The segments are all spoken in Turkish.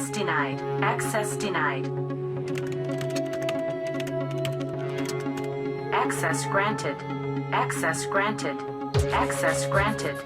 Access denied. Access denied. Access granted. Access granted. Access granted.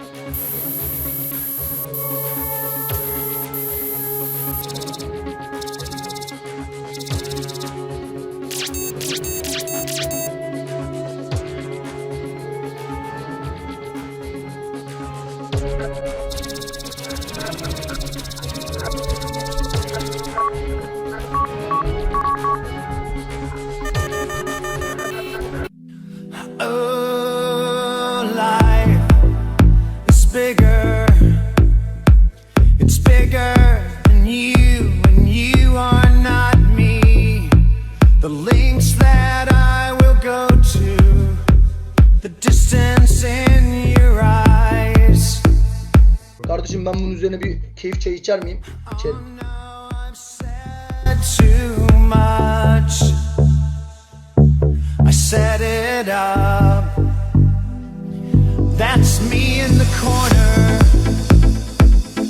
Kardeşim ben bunun üzerine bir keyif çayı içer miyim? İçerim.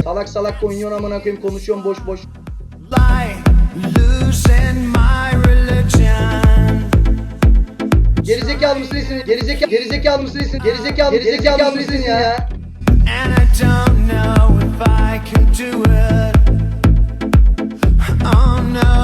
Salak salak oynuyorsun amına koyayım konuşuyorsun boş boş. Gerizekalı mısın? Gerizekalı gerizekalı mısın? Gerizekalı gerizekalı mısın ya? Oh no.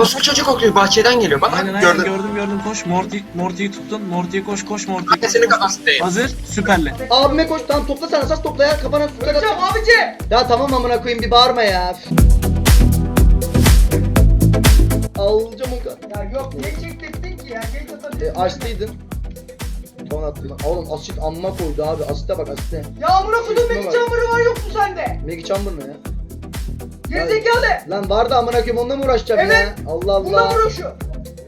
Orospu çocuk okuyor bahçeden geliyor bak. Aynen aynen Gördün. gördüm gördüm koş Morty Morty'yi tuttun Morty'yi koş koş Morty Annesini kafası değil. Hazır süperle Abime koş tamam topla sen asas topla ya kafana tutar at. abici. Ya tamam amına koyayım bir bağırma ya. Alacağım o kadar. Ya yok ne çektirttin ki ya? Geç atabilirsin. E, açtıydın. Ton attım. Oğlum asit amma koydu abi. Asite bak asite. Ya amına kodum Şuna Megi bak. çamuru var yok mu sende? Maggie Chamber ne ya? Gerizekalı. Lan var da amına koyayım onunla mı uğraşacağım Evet. ya? Allah Allah. uğraşıyor.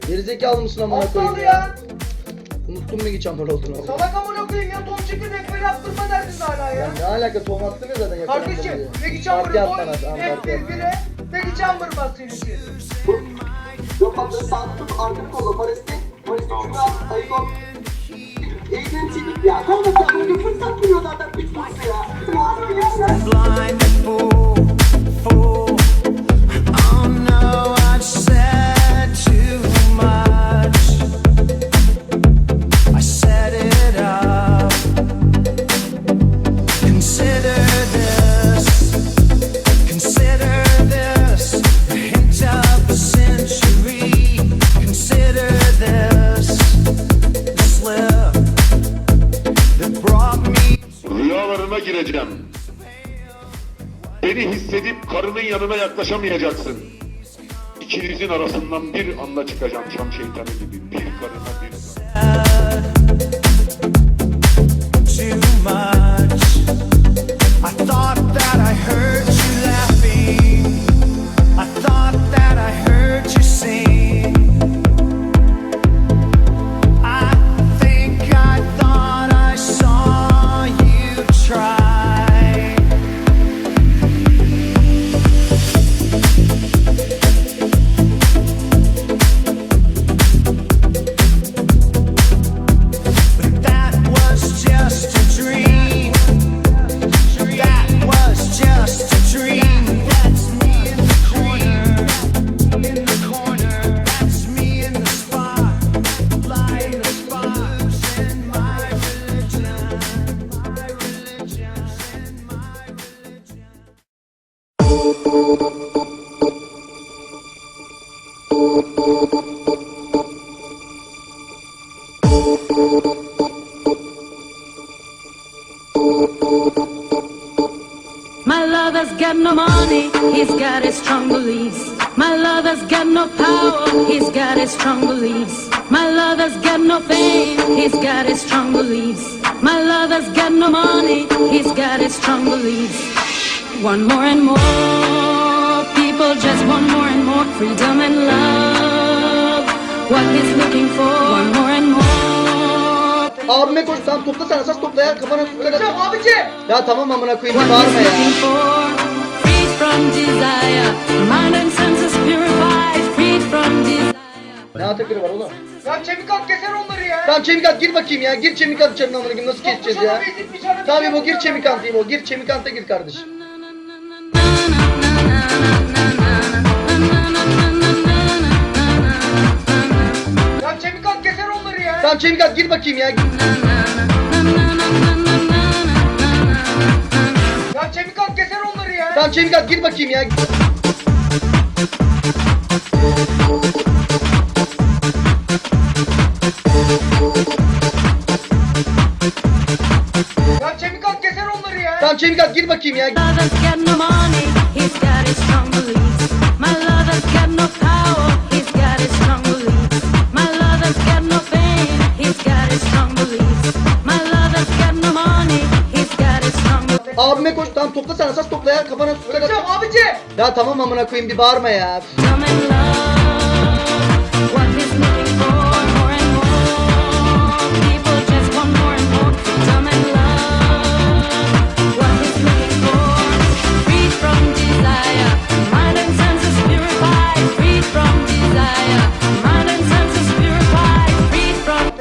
Gerizekalı mısın amına Aptal koyayım ya? ya. Unuttum Maggie Chamber olduğunu. Salak amına koyayım ya. Tom çekirdek böyle yaptırma derdinde hala ya. Ya ne alaka ton attım ya zaten yakaladım Kardeşim diye. Çamuru Parti koy. atman tamam Hep parti at. birbirine. Megi çamur bas senin için. Yok sağda tut, arkada kolla. Paris'te, Paris'te Kübra, Ayıkon. Eğitim çekip ya. Kalma ya, böyle fırsat buluyor zaten piç kurusu ya. Muhabbet ya. blind fool. Beni hissedip karının yanına yaklaşamayacaksın. İkinizin arasından bir anda çıkacağım çam şeytanı gibi. My lover's got no money, he's got his strong beliefs. My lover's got no power, he's got his strong beliefs. My lover's got no fame, he's got his strong beliefs. My lover's got no money, he's got his strong beliefs. One more and more, people just want more and more freedom and love. What he's looking for, Abime koş sen toplasana esas topla ya kafana tutla. Öleceğim abici. Ya tamam amına koyayım bağırma ya. Ne atakırı var oğlum? Ya Çemikat keser onları ya. Tamam Çemikat gir bakayım ya. Gir Çemikat içerine amına koyayım nasıl keseceğiz ya. Tabii bu gir Çemikant'ıyım o. Gir Çemikant'a gir kardeşim. Tamam Çemikaz gir bakayım ya. Ya Çemikaz keser onları ya. Tamam Çemikaz gir bakayım ya. Ya Çemikaz keser onları ya. Tamam Çemikaz gir bakayım ya. Ya tamam amına koyayım bir bağırma ya.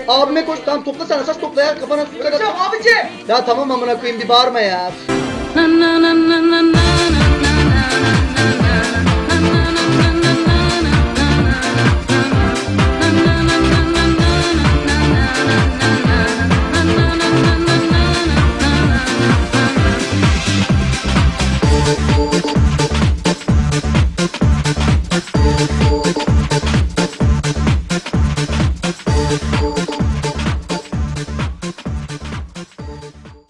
Abime koş tamam topla sen saç topla ya kafana. Hocam abici. Ya tamam amına koyayım bir bağırma ya. Na na na na na.